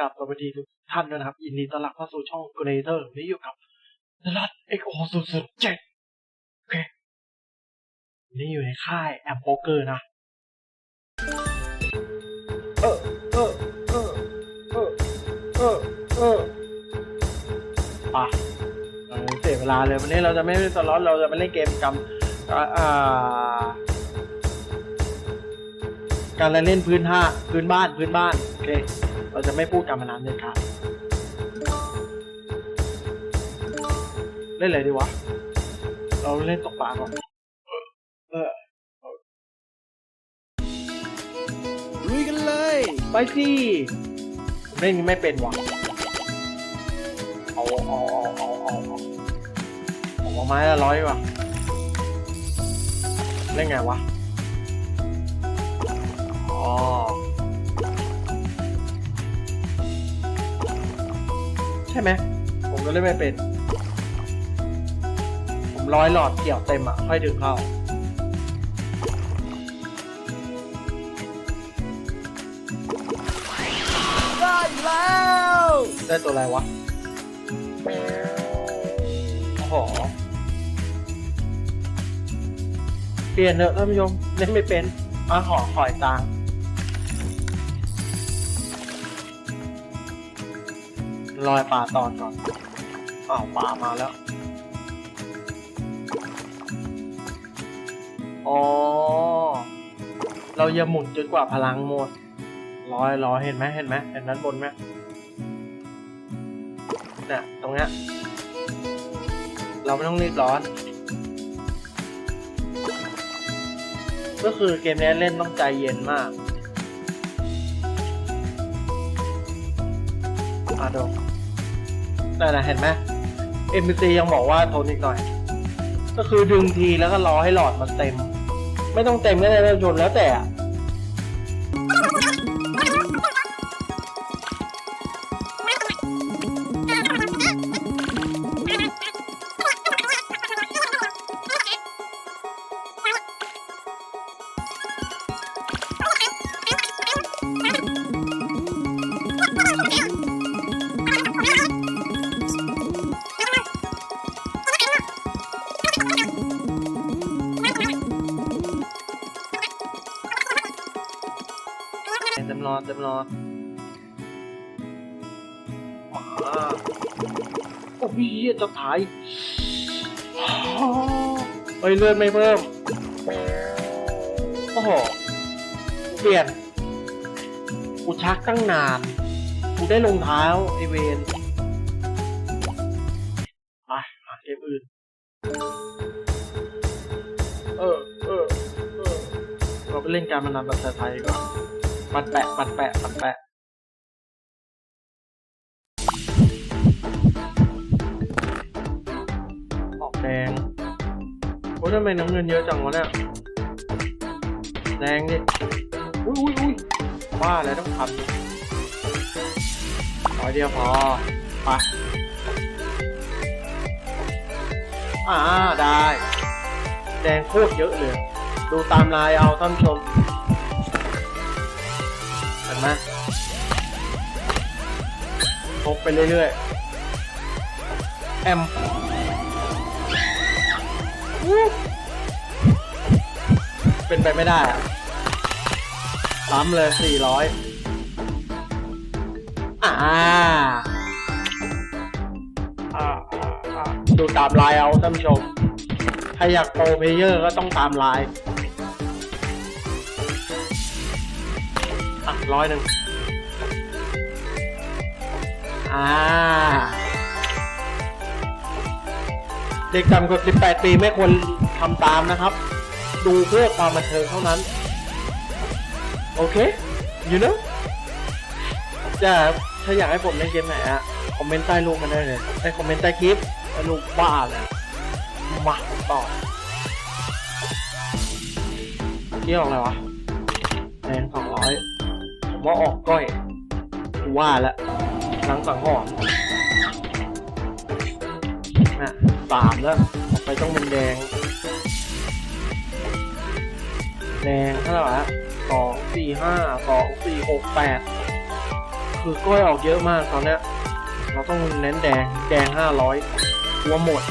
กับสวัสดีทุกท่านด้วยนะครับยินดีต้อนรับเข้าสู่ช่องเกรเตอร์นี่อยู่กับตลาดเอ็กโอสุดสุดเจ็ดโอเค นี่อยู่ในค่ายแอปโป๊กเกอร์นะ เออเออเออเออเออเออไปเราไม่เสียเวลาเลยวันนี้เราจะไม่เล่นสล็อตเราจะมาเล่นเกมกรรมอ่าอ่าการละเล่นพื้นห้าพื้นบ้านพื้นบ้าน โอเค เราจะไม่พูดการพนันเลยครับเล่นอะไรดีวะ เราเล่นตกปลาก่อน เออลุยกันเลย ไปสิผมเล่นไม่เป็นวะเอาเอาเอาเอาเอาเอาเอาไม้ละร้อยดีกว่ะเล่นไงวะ ช่ไหมผมก็เล่นไม่เป็น ผมร้อยหลอดเกี่ยวเต็มอะ ค่อยดึงเข้าได้แล้ว ได้ตัวอะไรวะโอ้โหเปลี่ยนเถอะท่านผู้ชมเล่นไม่เป็น มาขอขอยตัง ลอยปลาตอนก่อนอ้าวปลามาแล้ว อ๋อ เราอย่าหมุนจนกว่าพลังหมดร้อยร้อยเห็นไหมเห็นไหมเห็นนั้นบนไหมเนี่ยตรงเนี้ยเราไม่ต้องรีบร้อน ก็คือเกมนี้เล่นต้องใจเย็นมากอาดูแต่ นะเห็นไหม NPC ยังบอกว่าทนอีกหน่อย ก็คือดึงทีแล้วก็รอให้หลอดมันเต็ม ไม่ต้องเต็มก็ได้นะชนแล้วแต่ อะเต็มรอเต็มรอมาโอ้ยจะถ่ายเฮ้ยเลือดไม่เพิ่ม โอ้โห เปลี่ยน กูชักตั้งนาน กูได้รองเท้าไอเวนไปหาเกมอื่น เออ เออ เออ เราไปเล่นการพนันแบบไทยๆก่อน ปัดแปะปัดแปะปัดแปะ ออกแดง โอ้ยทำไมน้ำเงินเยอะจังวะเนี่ย แดงดิ อุ้ยอุ้ยอุ้ยว่าแล้วต้องทำร้อยเดียวพอ ไป อ่า ได้ แดงโคตรเยอะเลย ดูตามลายเอาท่านชม เห็นไหมพกไปเรื่อยๆ แอมเป็นไปไม่ได้อะล้ำเลยสี่ร้อยอ่าดูตามลายเอาท่านผู้ชม ถ้าอยากโปรเพเยอร์ก็ต้องตามลาย่ะร้อยหนึ่งอ่า เด็กต่ำกว่า18 ปีไม่ควรทำตามนะครับ ดูเพื่อความบันเทิงเท่านั้น โอเค you know จะถ้าอยากให้ผมเล่นเกมไหนอะคอมเมนต์ใต้รูปมาได้เลยในคอมเมนต์ใต้คลิปแล้วรูปบ้าเลยมาต่อเที่ยวอะไรวะแดงสองร้อย ว่าออกก้อยกูว่าแล้วหลังสังหรณ์นะสามแล้วต่อไปต้องเป็นแดง แดงเท่าไหร่วะสองสี่ห้าสองสี่หกแปดคือก้อยออกเยอะมากตอนเนี้ยเราต้องเน้นแดงแดงห้าร้อยกลัวหมด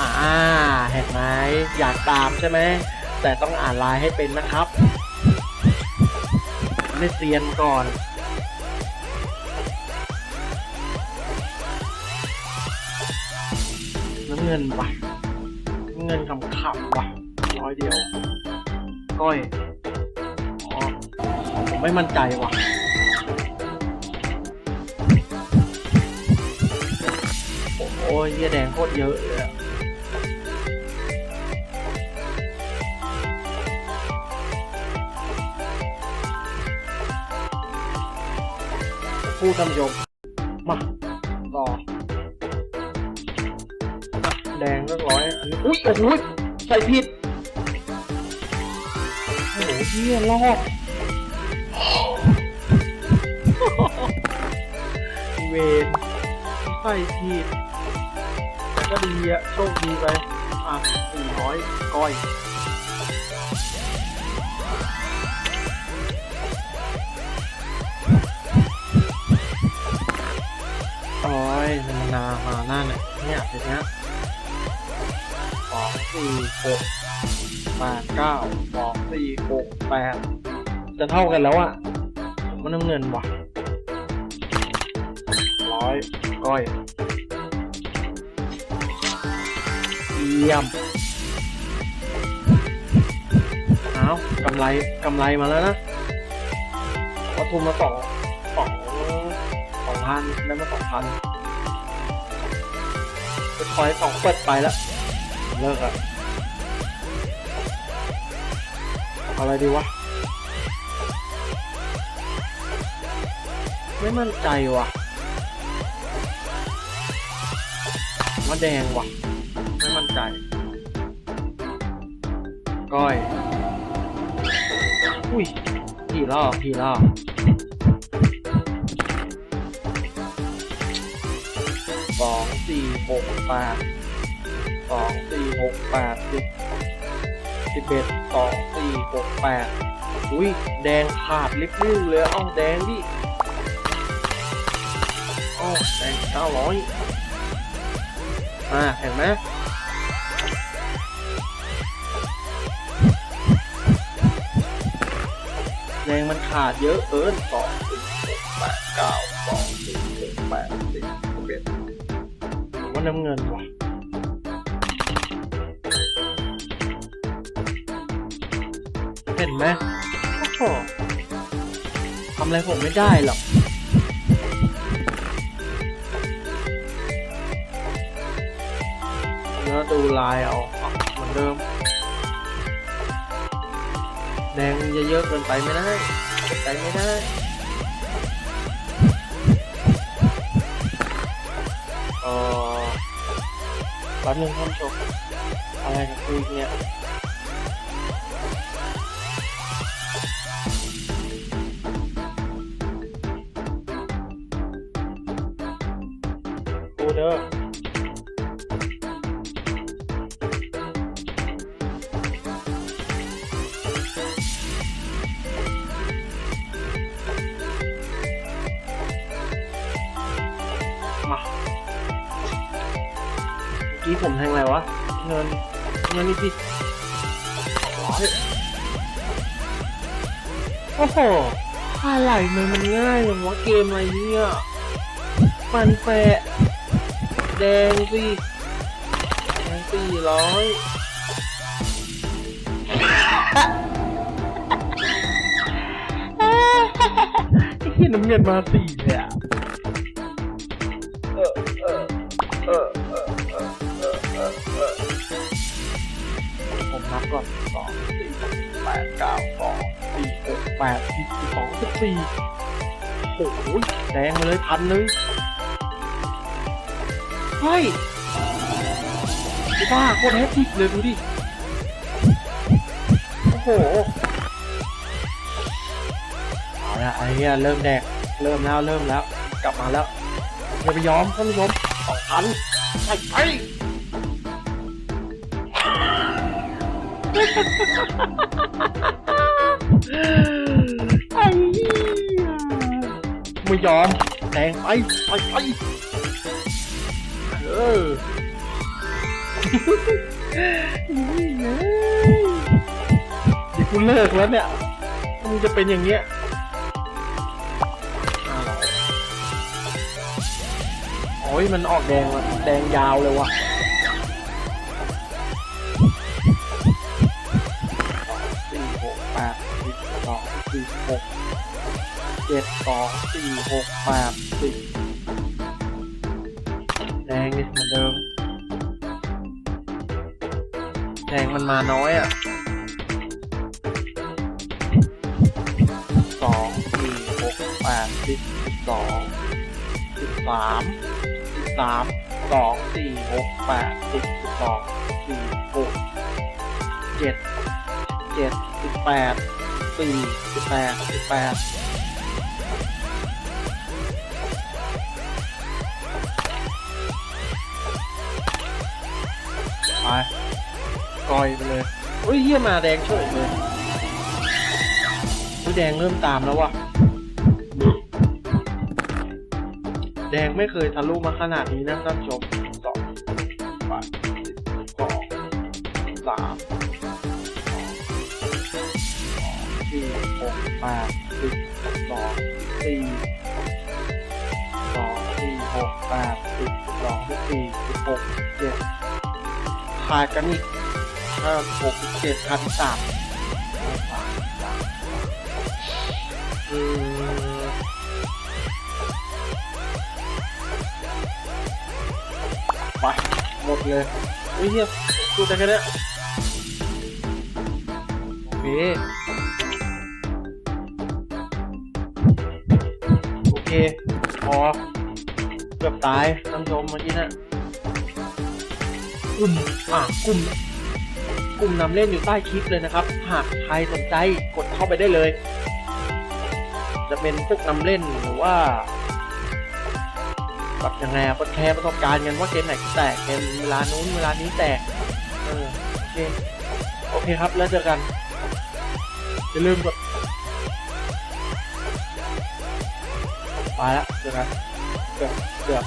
อ่าเห็นไหมอยากตามใช่ไหมแต่ต้องอ่านลายให้เป็นนะครับ ไม่เซียนก่อนน้ำเงินว่ะเงินคำขับวะร้อยเดียว ก้อยอ๋อผมไม่มั่นใจว่ะโอ้ยเหี้ยแดงโคตรเยอะเลย อะผู้ทำยมมาต่อแดงเรียบร้อยอันนี้อุ้ยโอ้โหใส่ผิดโอ้โหเหี้ยรอดเวนใส่ผิดก็ดีอะโชคดีไปอะสี่ร้อยก้อย โอ้ยมันนามาหน้าเนี่ยเนี่ยทีเนี้สองสี่หกแปดเก้าสองสี่หกแปดจะเท่ากันแล้วอะมันน้ำเงินว่ะร้อยก้อยเยี่ยมเอากำไรกำไรมาแล้วนะวัตถุมาสองสองสองพันได้มาสองพัน คอยสองเปิดไปแล้วเลิกอะเอาอะไรดีวะ ไม่มั่นใจว่ะว่าแดงว่ะ ไม่มั่นใจ ก้อย อุ้ยพี่ล่อพี่ล่อ สองสี่หกแปดสองสี่หกแปดสิบสิบเอ็ดสองสี่หกแปดอุ้ยแดงขาดลิบลิ้วเลยอ้าแดงดิโอ้แดงเก้าร้อยอ่าเห็นไหมแดงมันขาดเยอะเกินสองสี่หกแปดเก้า ว่าน้ำเงินว่ะเห็นไหมโอ้โหทำอะไรผมไม่ได้หรอกแล้วดูลายเอาเหมือนเดิม แดงเยอะๆเกินไปไม่ได้เกินไปไม่ได้ แป๊บนึงท่านผู้ชมอะไรกับคุยเนี่ยดูเด้อม ผมแทงอะไรวะ เงิน เงินนี่พี่ร้อยโอ้โห อะไรมันมันง่ายอย่างวะเกมอะไรเนี่ยมันแปะแดงสิแดงสี่ร้อยไอ้เหี้ยน้ำเงินมาสี่เลยอะ แปดสิบสองสิบสี่โอ้โหแดงมาเลยพันเลยเฮ้ยไอ้บ้าโคตรแฮปปี้เลยดูดิ โอ้โหเอาละไอ้เหี้ยเริ่มแดก เริ่มแล้วเริ่มแล้ว กลับมาแล้วอย่าไปยอมท่านผู้ชมสองพันไปไปไอ้เหี้ย ไม่ยอมแดงไปไปไปเออเดี๋ยวกูเลิกแล้วเนี่ยมึงจะเป็นอย่างเงี้ยโอ้ยมันออกแดงว่ะแดงยาวเลยว่ะ เจ็ดสองสี่หกแปดสิบแดงนี่เหมือนเดิมแดงมันมาน้อยอะสองสี่หกแปดสิบสองสิบสามสิบสามสองสี่หกแปดสิบสิบสองสี่หกเจ็ดเจ็ดสิบแปดสี่สิบแปดสิบแปด กอยไปเลยเฮ้ยเฮียมาแดงเฉยเลยเฮ้ยแดงเริ่มตามแล้วว่ะแดงไม่เคยทะลุมาขนาดนี้นะท่านผู้ชมสองแปดสิบสองสามสี่หกแปดสิบสองสี่สองสี่หกแปดสิบสองสี่สิบหกเจ็ด ขาดกันอีกห้าหกเจ็ดขาดอีกสามสามสามอืมไปหมดเลยเฮ้ยเฮียดูแต่แค่นี้โอเคโอเคพอเกือบตายท่านผู้ชมเมื่อกี้นะ กลุ่มอะกลุ่มกลุ่มนำเล่นอยู่ใต้คลิปเลยนะครับ หากใครสนใจกดเข้าไปได้เลย จะเป็นพวกนำเล่นหรือว่าแบบยังไงอะกดแชร์ประสบการณ์กันว่าเกมไหนแตกเกมเวลานู้นเวลานี้แตกเออโอเคโอเคครับแล้วเจอกันอย่าลืมกดไปละเจอกันเกือบเกือบ